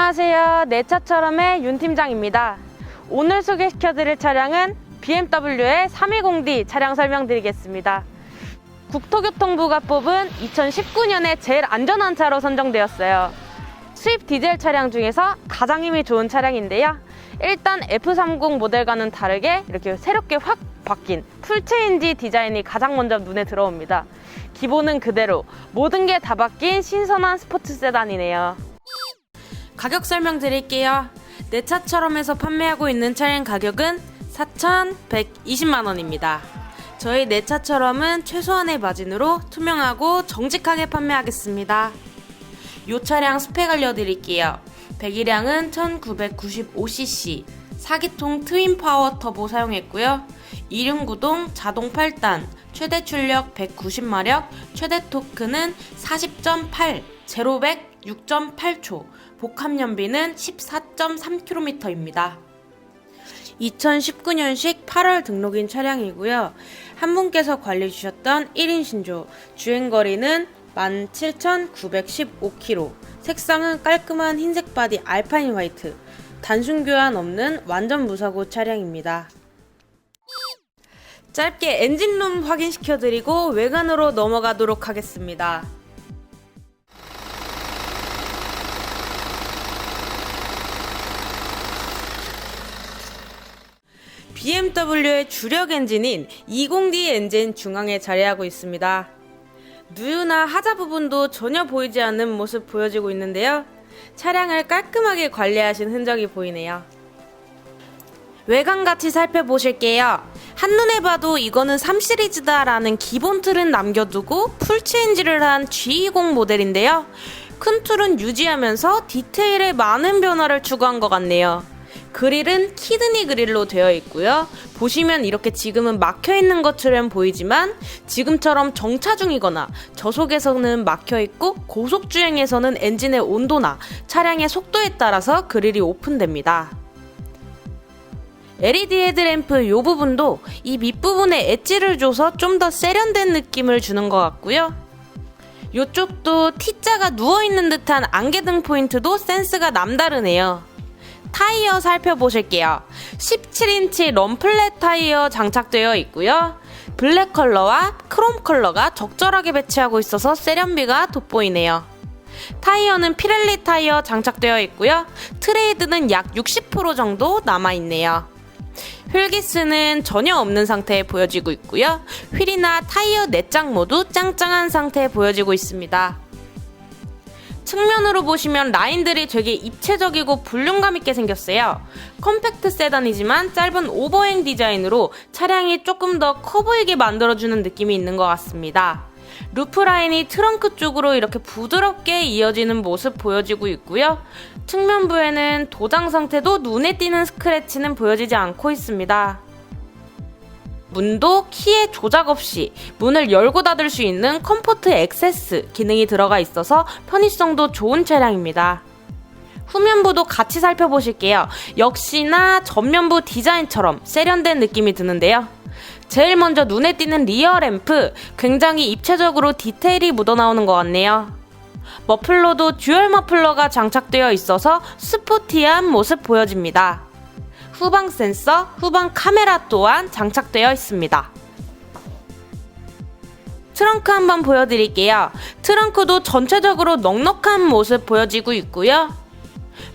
안녕하세요. 내 차처럼의 윤 팀장입니다. 오늘 소개시켜드릴 차량은 BMW의 320D 차량 설명드리겠습니다. 국토교통부가 뽑은 2019년에 제일 안전한 차로 선정되었어요. 수입 디젤 차량 중에서 가장 힘이 좋은 차량인데요. 일단 F30 모델과는 다르게 이렇게 새롭게 확 바뀐 풀체인지 디자인이 가장 먼저 눈에 들어옵니다. 기본은 그대로 모든 게 다 바뀐 신선한 스포츠 세단이네요. 가격 설명 드릴게요. 내 차처럼에서 판매하고 있는 차량 가격은 4,120만 원입니다. 저희 내 차처럼은 최소한의 마진으로 투명하고 정직하게 판매하겠습니다. 이 차량 스펙 알려드릴게요. 배기량은 1995cc, 4기통 트윈 파워 터보 사용했고요. 2륜 구동 자동 8단, 최대 출력 190마력, 최대 토크는 40.8, 제로 100 6.8초, 복합 연비는 14.3km입니다. 2019년식 8월 등록인 차량이고요. 한 분께서 관리 주셨던 1인 신조, 주행거리는 17,915km, 색상은 깔끔한 흰색 바디 알파인 화이트, 단순 교환 없는 완전 무사고 차량입니다. 짧게 엔진룸 확인시켜드리고 외관으로 넘어가도록 하겠습니다. BMW의 주력 엔진인 20D 엔진 중앙에 자리하고 있습니다. 누유나 하자 부분도 전혀 보이지 않는 모습 보여지고 있는데요. 차량을 깔끔하게 관리하신 흔적이 보이네요. 외관 같이 살펴보실게요. 한눈에 봐도 이거는 3시리즈다라는 기본 틀은 남겨두고 풀체인지를 한 G20 모델인데요. 큰 틀은 유지하면서 디테일에 많은 변화를 추구한 것 같네요. 그릴은 키드니 그릴로 되어 있고요. 보시면 이렇게 지금은 막혀 있는 것처럼 보이지만 지금처럼 정차 중이거나 저속에서는 막혀 있고 고속 주행에서는 엔진의 온도나 차량의 속도에 따라서 그릴이 오픈됩니다. LED 헤드램프 이 부분도 이 밑부분에 엣지를 줘서 좀 더 세련된 느낌을 주는 것 같고요. 이쪽도 T자가 누워있는 듯한 안개등 포인트도 센스가 남다르네요. 타이어 살펴보실게요. 17인치 럼플렛 타이어 장착되어 있고요. 블랙 컬러와 크롬 컬러가 적절하게 배치하고 있어서 세련미가 돋보이네요. 타이어는 피렐리 타이어 장착되어 있고요. 트레이드는 약 60% 정도 남아있네요. 휠기스는 전혀 없는 상태에 보여지고 있고요. 휠이나 타이어 내장 모두 짱짱한 상태에 보여지고 있습니다. 측면으로 보시면 라인들이 되게 입체적이고 볼륨감 있게 생겼어요. 컴팩트 세단이지만 짧은 오버행 디자인으로 차량이 조금 더 커 보이게 만들어주는 느낌이 있는 것 같습니다. 루프 라인이 트렁크 쪽으로 이렇게 부드럽게 이어지는 모습 보여지고 있고요. 측면부에는 도장 상태도 눈에 띄는 스크래치는 보여지지 않고 있습니다. 문도 키의 조작 없이 문을 열고 닫을 수 있는 컴포트 액세스 기능이 들어가 있어서 편의성도 좋은 차량입니다. 후면부도 같이 살펴보실게요. 역시나 전면부 디자인처럼 세련된 느낌이 드는데요. 제일 먼저 눈에 띄는 리어 램프 굉장히 입체적으로 디테일이 묻어나오는 것 같네요. 머플러도 듀얼 머플러가 장착되어 있어서 스포티한 모습 보여집니다. 후방 센서, 후방 카메라 또한 장착되어 있습니다. 트렁크 한번 보여드릴게요. 트렁크도 전체적으로 넉넉한 모습 보여지고 있고요.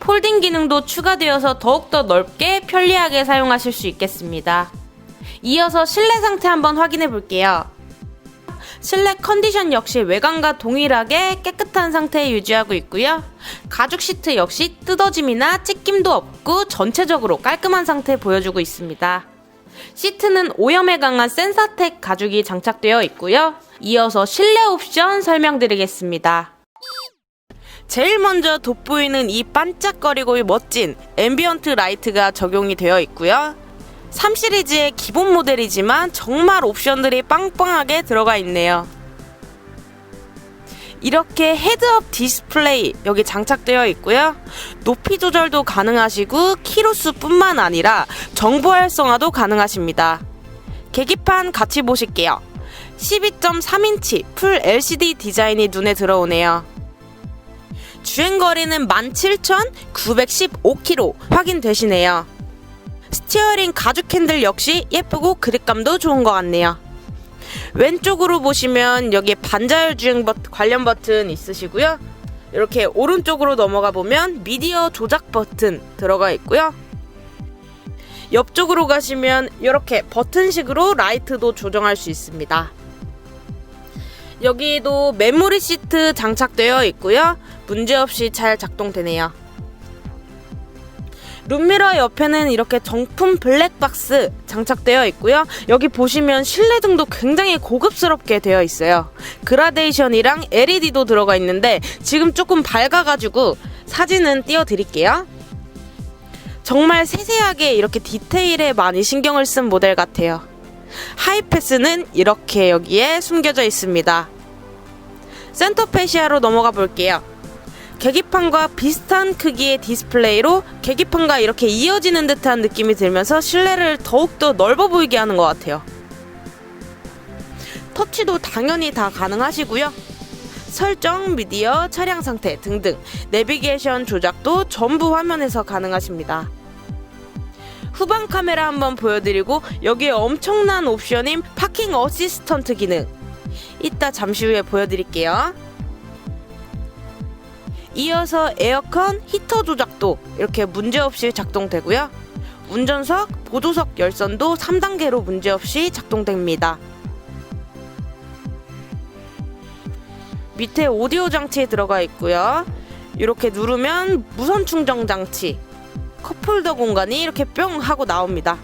폴딩 기능도 추가되어서 더욱더 넓게 편리하게 사용하실 수 있겠습니다. 이어서 실내 상태 한번 확인해 볼게요. 실내 컨디션 역시 외관과 동일하게 깨끗한 상태에 유지하고 있고요. 가죽 시트 역시 뜯어짐이나 찢김도 없고 전체적으로 깔끔한 상태 보여주고 있습니다. 시트는 오염에 강한 센사텍 가죽이 장착되어 있고요. 이어서 실내 옵션 설명드리겠습니다. 제일 먼저 돋보이는 이 반짝거리고 멋진 앰비언트 라이트가 적용이 되어 있고요. 3 시리즈의 기본 모델이지만 정말 옵션들이 빵빵하게 들어가 있네요. 이렇게 헤드업 디스플레이 여기 장착되어 있고요. 높이 조절도 가능하시고 키로수뿐만 아니라 정보 활성화도 가능하십니다. 계기판 같이 보실게요. 12.3인치 풀 LCD 디자인이 눈에 들어오네요. 주행거리는 17,915km 확인되시네요. 스티어링 가죽 핸들 역시 예쁘고 그립감도 좋은 것 같네요. 왼쪽으로 보시면 여기 반자율 주행 버튼 관련 버튼 있으시고요. 이렇게 오른쪽으로 넘어가 보면 미디어 조작 버튼 들어가 있고요. 옆쪽으로 가시면 이렇게 버튼식으로 라이트도 조정할 수 있습니다. 여기도 메모리 시트 장착되어 있고요. 문제없이 잘 작동되네요. 룸미러 옆에는 이렇게 정품 블랙박스 장착되어 있고요. 여기 보시면 실내 등도 굉장히 고급스럽게 되어 있어요. 그라데이션이랑 LED도 들어가 있는데 지금 조금 밝아가지고 사진은 띄워드릴게요. 정말 세세하게 이렇게 디테일에 많이 신경을 쓴 모델 같아요. 하이패스는 이렇게 여기에 숨겨져 있습니다. 센터 페시아로 넘어가 볼게요. 계기판과 비슷한 크기의 디스플레이로 계기판과 이렇게 이어지는 듯한 느낌이 들면서 실내를 더욱더 넓어 보이게 하는 것 같아요. 터치도 당연히 다 가능하시고요. 설정, 미디어, 차량 상태 등등 내비게이션 조작도 전부 화면에서 가능하십니다. 후방 카메라 한번 보여드리고 여기에 엄청난 옵션인 파킹 어시스턴트 기능 이따 잠시 후에 보여드릴게요. 이어서 에어컨 히터 조작도 이렇게 문제없이 작동되고요. 운전석, 보조석 열선도 3단계로 문제없이 작동됩니다. 밑에 오디오 장치 들어가 있고요. 이렇게 누르면 무선 충전 장치, 컵홀더 공간이 이렇게 뿅 하고 나옵니다.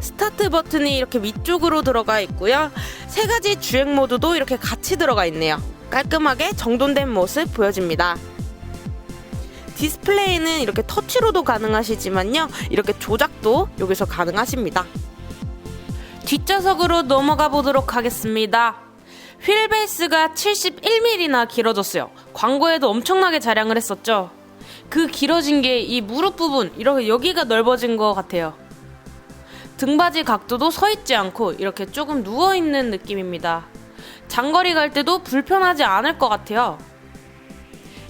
스타트 버튼이 이렇게 위쪽으로 들어가 있고요. 세 가지 주행 모드도 이렇게 같이 들어가 있네요. 깔끔하게 정돈된 모습 보여집니다. 디스플레이는 이렇게 터치로도 가능하시지만요. 이렇게 조작도 여기서 가능하십니다. 뒷좌석으로 넘어가 보도록 하겠습니다. 휠베이스가 71mm나 길어졌어요. 광고에도 엄청나게 자랑을 했었죠. 그 길어진 게 이 무릎 부분, 이렇게 여기가 넓어진 것 같아요. 등받이 각도도 서 있지 않고 이렇게 조금 누워 있는 느낌입니다. 장거리 갈 때도 불편하지 않을 것 같아요.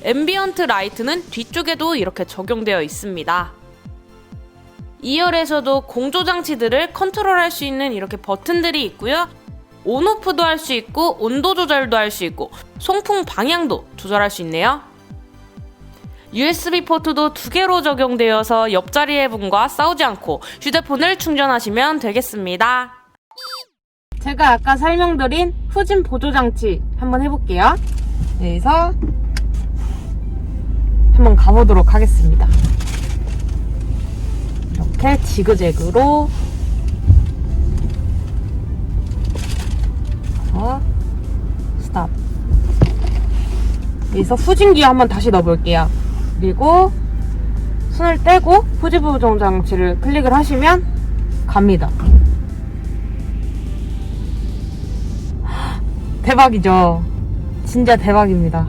앰비언트 라이트는 뒤쪽에도 이렇게 적용되어 있습니다. 2열에서도 공조 장치들을 컨트롤할 수 있는 이렇게 버튼들이 있고요. 온오프도 할 수 있고 온도 조절도 할 수 있고 송풍 방향도 조절할 수 있네요. USB 포트도 두 개로 적용되어서 옆자리의 분과 싸우지 않고 휴대폰을 충전하시면 되겠습니다. 제가 아까 설명드린 후진 보조 장치 한번 해볼게요. 여기서 한번 가보도록 하겠습니다. 이렇게 지그재그로 어, 스탑. 여기서 후진기 한번 다시 넣어볼게요. 그리고 손을 떼고 후지 보정 장치를 클릭을 하시면 갑니다. 대박이죠. 진짜 대박입니다.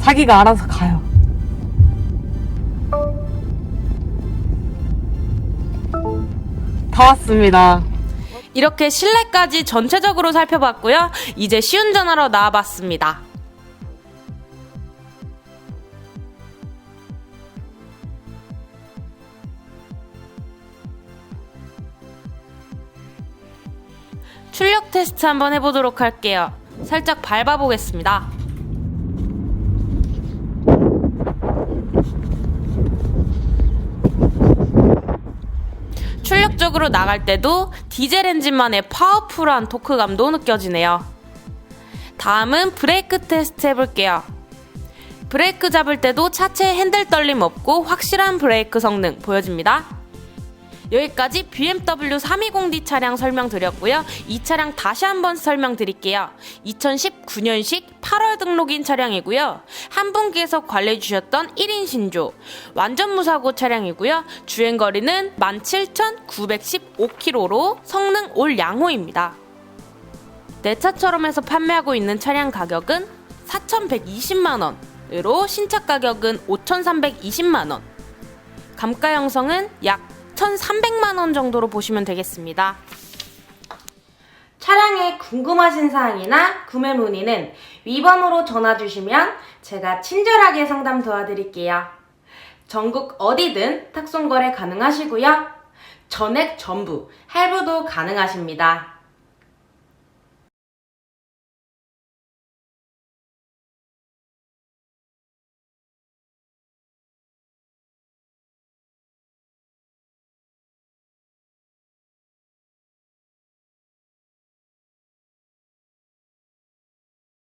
자기가 알아서 가요. 다 왔습니다. 이렇게 실내까지 전체적으로 살펴봤고요. 이제 시운전하러 나와봤습니다. 출력 테스트 한번 해보도록 할게요. 살짝 밟아보겠습니다. 출력적으로 나갈 때도 디젤 엔진만의 파워풀한 토크감도 느껴지네요. 다음은 브레이크 테스트 해볼게요. 브레이크 잡을 때도 차체 핸들 떨림 없고 확실한 브레이크 성능 보여집니다. 여기까지 BMW 320D 차량 설명드렸고요. 이 차량 다시 한번 설명드릴게요. 2019년식 8월 등록인 차량이고요. 한 분께서 관리해 주셨던 1인 신조. 완전 무사고 차량이고요. 주행 거리는 17,915km로 성능 올 양호입니다. 내 차처럼 해서 판매하고 있는 차량 가격은 4,120만 원으로 신차 가격은 5,320만 원. 감가 형성은 약 1,300만 원 정도로 보시면 되겠습니다. 차량에 궁금하신 사항이나 구매 문의는 위번호로 전화 주시면 제가 친절하게 상담 도와드릴게요. 전국 어디든 탁송거래 가능하시고요. 전액 전부 할부도 가능하십니다.